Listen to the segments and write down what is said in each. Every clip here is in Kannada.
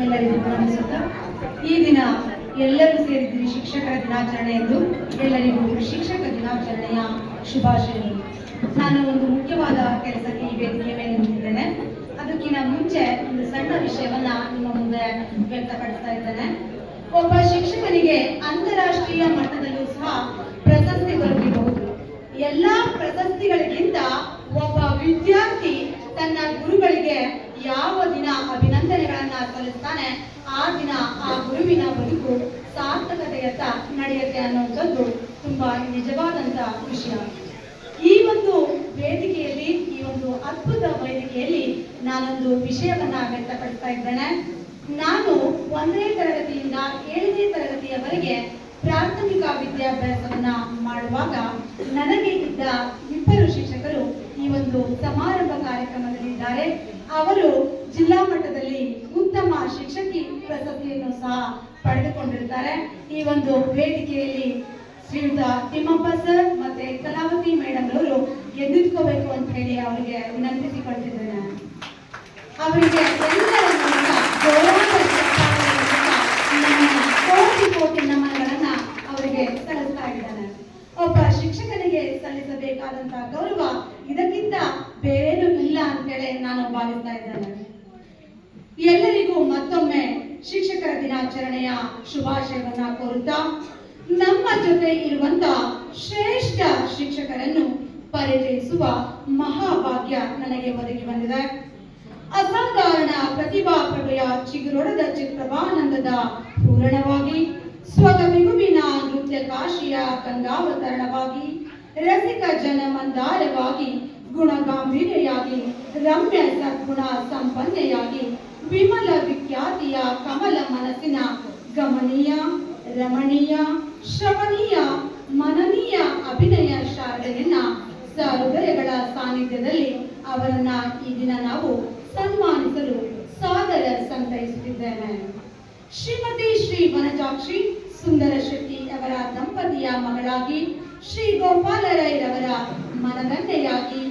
ಎಲ್ಲರಿಗೂ ಈ ದಿನ ಎಲ್ಲರೂ ಸೇರಿದ್ದೀರಿ ಶಿಕ್ಷಕರ ದಿನಾಚರಣೆ ಎಂದು. ಎಲ್ಲರಿಗೂ ಶಿಕ್ಷಕ ದಿನಾಚರಣೆಯ ಶುಭಾಶಯಗಳು. ನಾನು ಒಂದು ಮುಖ್ಯವಾದ ಕೆಲಸಕ್ಕೆ ಈ ವೇದಿಕೆ ಮೇಲೆ ನಿಂತಿದ್ದೇನೆ. ಅದಕ್ಕಿಂತ ಮುಂಚೆ ಒಂದು ಸಣ್ಣ ವಿಷಯವನ್ನ ನಿಮ್ಮ ಮುಂದೆ ವ್ಯಕ್ತಪಡಿಸ್ತಾ ಇದ್ದೇನೆ. ಒಬ್ಬ ಶಿಕ್ಷಕನಿಗೆ ಅಂತಾರಾಷ್ಟ್ರೀಯ ಮಟ್ಟದಲ್ಲೂ ಸಹ ಎಲ್ಲಾ ಪ್ರಶಸ್ತಿಗಳಿಗಿಂತ ಒಬ್ಬ ವಿದ್ಯಾರ್ಥಿ ತನ್ನ ಗುರುಗಳಿಗೆ ಯಾವ ದಿನ ಅಭಿನಂದನೆಗಳನ್ನ ಸಲ್ಲಿಸ್ತಾನೆ, ಆ ದಿನ ಆ ಗುರುವಿನ ಬದುಕು ಸಾರ್ಥಕತೆಯತ್ತ ನಡೆಯುತ್ತೆ ಅನ್ನುವಂಥದ್ದು ತುಂಬಾ ನಿಜವಾದಂತ ವಿಷಯ ಈ ಒಂದು ವೇದಿಕೆಯಲ್ಲಿ, ಈ ಒಂದು ಅದ್ಭುತ ವೇದಿಕೆಯಲ್ಲಿ ನಾನೊಂದು ವಿಷಯವನ್ನ ವ್ಯಕ್ತಪಡಿಸ್ತಾ ಇದ್ದೇನೆ. ನಾನು ಒಂದನೇ ತರಗತಿಯಿಂದ ಏಳನೇ ತರಗತಿಯವರೆಗೆ ಪ್ರಾಥಮಿಕ ವಿದ್ಯಾಭ್ಯಾಸವನ್ನ ಮಾಡುವಾಗ ನನಗೆ ಒಂದು ಸಮಾರಂಭ ಕಾರ್ಯಕ್ರಮದಲ್ಲಿದ್ದಾರೆ. ಅವರು ಜಿಲ್ಲಾ ಮಟ್ಟದಲ್ಲಿ ಉತ್ತಮ ಶಿಕ್ಷಕಿ ಪ್ರಶಸ್ತಿಯನ್ನು ಸಹ ಪಡೆದುಕೊಂಡಿರ್ತಾರೆ ಈ ಒಂದು ವೇದಿಕೆಯಲ್ಲಿ ಶ್ರೀಯುತ ತಿಮ್ಮಪ್ಪ ಸರ್ ಮತ್ತೆ ಕಲಾವತಿ ಮೇಡಮ್ ಅವರು ಎದ್ದಿಟ್ಕೋಬೇಕು ಅಂತ ಹೇಳಿ ಅವರಿಗೆ ವಿನಂತಿಸಿಕೊಳ್ತಿದ್ದೇನೆ. ಅವರಿಗೆ ಕೋಟಿ ಕೋಟಿ ನಮನಗಳನ್ನ ಅವರಿಗೆ ಸಲ್ಲಿಸ್ತಾ ಇದ್ದಾನೆ ಒಬ್ಬ ಶಿಕ್ಷಕನಿಗೆ ಸಲ್ಲಿಸಬೇಕಾದಂತಹ ಗೌರವ ಬೇರೇನೂ ಇಲ್ಲ ಅಂತೇಳಿ ನಾನು ಭಾವಿಸ್ತಾ ಇದ್ದೇನೆ. ಎಲ್ಲರಿಗೂ ಮತ್ತೊಮ್ಮೆ ಶಿಕ್ಷಕರ ದಿನಾಚರಣೆಯ ಶುಭಾಶಯವನ್ನ ಕೋರುತ್ತಾ, ನಮ್ಮ ಜೊತೆ ಇರುವಂತ ಶ್ರೇಷ್ಠ ಶಿಕ್ಷಕರನ್ನು ಪರಿಚಯಿಸುವ ಮಹಾಭಾಗ್ಯ ನನಗೆ ಒದಗಿ ಬಂದಿದೆ. ಅಸಾಧಾರಣ ಪ್ರತಿಭಾ ಪ್ರಭೆಯ ಚಿಗುರೊಡದ ಚಿತ್ರಭಾನಂದದ ಪೂರಣವಾಗಿ ಸ್ವಗಮಿಗುವಿನ ನೃತ್ಯ ಕಾಶಿಯ ಗಂಗಾವತರಣವಾಗಿ, ರಸಿಕ ಜನ ಮಂದಾರವಾಗಿ ಗುಣಗಾಂಭೀರ್ಯಾಗಿ ರಮ್ಯ ಸದ್ಗುಣ ಸಂಪನ್ನೆಯಾಗಿ, ವಿಮಲ ವಿಖ್ಯಾತಿಯ ಕಮಲ ಮನಸ್ಸಿನ ಗಮನೀಯ, ರಮಣೀಯ, ಶ್ರವಣೀಯ, ಮನನೀಯ ಅಭಿನಯ ಶಾರದೆಯನ್ನ ಸಹೃದಯಗಳ ಸಾನ್ನಿಧ್ಯದಲ್ಲಿ ಅವರನ್ನ ಈ ದಿನ ನಾವು ಸನ್ಮಾನಿಸಲು ಸಾದರ ಸಂತೈಸುತ್ತಿದ್ದೇವೆ. ಶ್ರೀಮತಿ ಶ್ರೀ ವನಜಾಕ್ಷಿ ಸುಂದರ ಶೆಟ್ಟಿ ಅವರ ದಂಪತಿಯ ಮಗಳಾಗಿ, ಶ್ರೀ ಗೋಪಾಲರೈರವರ ಮನಗಂಡೆಯಾಗಿ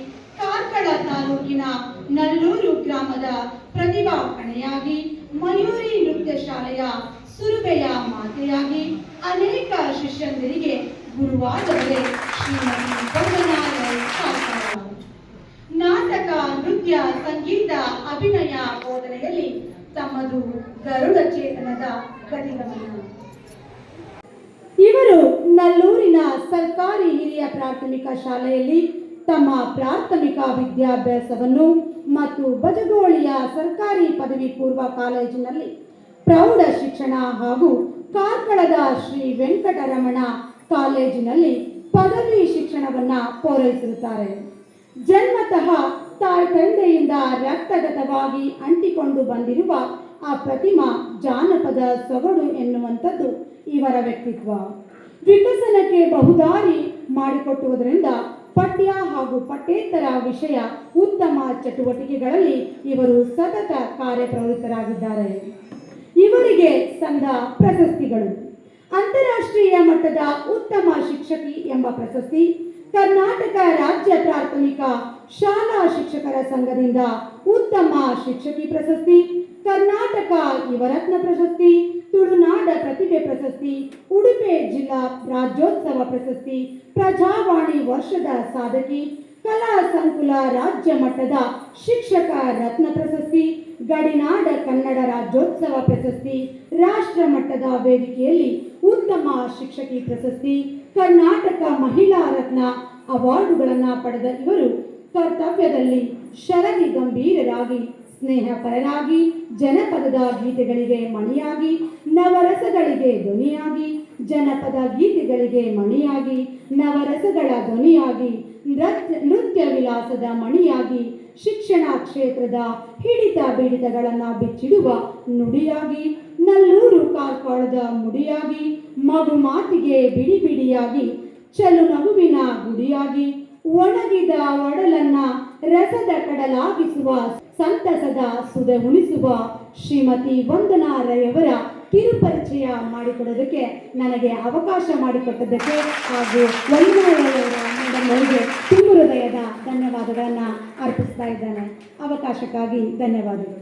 ಕಾರ್ಕಳ ತಾಲೂಕಿನ ನಲ್ಲೂರು ಗ್ರಾಮದ ಪ್ರತಿಭಾ ಕಣೆಯಾಗಿ ಮಯೂರಿ ನೃತ್ಯ ಶಾಲೆಯ ಸುರುಬೆಯ ಮಾತೆಯಾಗಿ ಅನೇಕ ಶಿಷ್ಯಂದರಿಗೆ ಗುರುವಾದವರೇ ಶ್ರೀಮತಿ ವಂದನಾ ರೈ ಕಾರ್ಕಳ. ನಾಟಕ, ನೃತ್ಯ, ಸಂಗೀತ, ಅಭಿನಯ ಬೋಧನೆಯಲ್ಲಿ ತಮ್ಮದು ಗರುಡ ಚೇತನದ ಗತಿಗಮನ ಇವರು ನಲ್ಲೂರಿನ ಸರ್ಕಾರಿ ಹಿರಿಯ ಪ್ರಾಥಮಿಕ ಶಾಲೆಯಲ್ಲಿ ತಮ್ಮ ಪ್ರಾಥಮಿಕ ವಿದ್ಯಾಭ್ಯಾಸವನ್ನು ಮತ್ತು ಬಜಗೋಳಿಯ ಸರ್ಕಾರಿ ಪದವಿ ಪೂರ್ವ ಕಾಲೇಜಿನಲ್ಲಿ ಪ್ರೌಢ ಶಿಕ್ಷಣ ಹಾಗೂ ಕಾರ್ಕಳದ ಶ್ರೀ ವೆಂಕಟರಮಣ ಕಾಲೇಜಿನಲ್ಲಿ ಪದವಿ ಶಿಕ್ಷಣವನ್ನ ಪೂರೈಸಿರುತ್ತಾರೆ. ಜನ್ಮತಃ ತಾಯಿ ತಂದೆಯಿಂದ ರಕ್ತಗತವಾಗಿ ಅಂಟಿಕೊಂಡು ಬಂದಿರುವ ಆ ಪ್ರತಿಮಾ ಜಾನಪದ ಸೊಗಡು ಎನ್ನುವಂಥದ್ದು ಇವರ ವ್ಯಕ್ತಿತ್ವ. ವಿಕಸನಕ್ಕೆ ಬಹುದಾರಿ ಮಾಡಿಕೊಟ್ಟುವುದರಿಂದ ಪಠ್ಯ ಹಾಗೂ ಪಠ್ಯೇತರ ವಿಷಯ ಉತ್ತಮ ಚಟುವಟಿಕೆಗಳಲ್ಲಿ ಇವರು ಸತತ ಕಾರ್ಯಪ್ರವೃತ್ತರಾಗಿದ್ದಾರೆ. ಇವರಿಗೆ ಸಂದ ಪ್ರಶಸ್ತಿಗಳು. ಅಂತಾರಾಷ್ಟ್ರೀಯ ಮಟ್ಟದ ಉತ್ತಮ ಶಿಕ್ಷಕಿ ಎಂಬ ಪ್ರಶಸ್ತಿ ಕರ್ನಾಟಕ ರಾಜ್ಯ ಪ್ರಾಥಮಿಕ ಶಾಲಾ ಶಿಕ್ಷಕರ ಸಂಘದಿಂದ ಉತ್ತಮ ಶಿಕ್ಷಕಿ ಪ್ರಶಸ್ತಿ ಕರ್ನಾಟಕ ಯುವರತ್ನ ಪ್ರಶಸ್ತಿ, ತುಳುನಾಡ ಪ್ರತಿಭೆ ಪ್ರಶಸ್ತಿ, ಉಡುಪಿ ಜಿಲ್ಲಾ ರಾಜ್ಯೋತ್ಸವ ಪ್ರಶಸ್ತಿ, ಪ್ರಜಾವಾಣಿ ವರ್ಷದ ಸಾಧಕಿ, ಕಲಾ ಸಂಕುಲ ರಾಜ್ಯ ಮಟ್ಟದ ಶಿಕ್ಷಕ ರತ್ನ ಪ್ರಶಸ್ತಿ, ಗಡಿನಾಡ ಕನ್ನಡ ರಾಜ್ಯೋತ್ಸವ ಪ್ರಶಸ್ತಿ, ರಾಷ್ಟ್ರ ಮಟ್ಟದ ವೇದಿಕೆಯಲ್ಲಿ ಉತ್ತಮ ಶಿಕ್ಷಕಿ ಪ್ರಶಸ್ತಿ, ಕರ್ನಾಟಕ ಮಹಿಳಾ ರತ್ನ ಅವಾರ್ಡುಗಳನ್ನು ಪಡೆದ ಇವರು ಕರ್ತವ್ಯದಲ್ಲಿ ಶರದಿ ಗಂಭೀರರಾಗಿ ಸ್ನೇಹಪರರಾಗಿ ಜನಪದದ ಗೀತೆಗಳಿಗೆ ಮಣಿಯಾಗಿ, ನವರಸಗಳಿಗೆ ಧ್ವನಿಯಾಗಿ, ಜನಪದ ಗೀತೆಗಳಿಗೆ ಮಣಿಯಾಗಿ, ನವರಸಗಳ ಧ್ವನಿಯಾಗಿ, ನೃತ್ಯ ನೃತ್ಯ ವಿಲಾಸದ ಮಣಿಯಾಗಿ, ಶಿಕ್ಷಣ ಕ್ಷೇತ್ರದ ಹಿಡಿತ ಬಿಡಿತಗಳನ್ನು ಬಿಚ್ಚಿಡುವ ನುಡಿಯಾಗಿ, ನಲ್ಲೂರು ಕಾರ್ಕಳದ ಮುಡಿಯಾಗಿ ಮಗು ಮಾತಿಗೆ ಬಿಡಿ ಬಿಡಿಯಾಗಿ ಚಲು ನಗುವಿನ ಗುಡಿಯಾಗಿ, ಒಣಗಿದ ಒಡಲನ್ನ ರಸದ ಕಡಲಾಗಿಸುವ ಸಂತಸದ ಸುದೆ ಉಣಿಸುವ ಶ್ರೀಮತಿ ವಂದನಾ ರೈಯವರ ಕಿರುಪರಿಚಯ ಮಾಡಿಕೊಡೋದಕ್ಕೆ ನನಗೆ ಅವಕಾಶ ಮಾಡಿಕೊಟ್ಟದಕ್ಕೆ ಹಾಗೂ ಅವರಿಗೆ ತುಂಬ ಹೃದಯದ ಧನ್ಯವಾದಗಳನ್ನು ಅರ್ಪಿಸ್ತಾ ಇದ್ದೇನೆ. ಅವಕಾಶಕ್ಕಾಗಿ ಧನ್ಯವಾದಗಳು.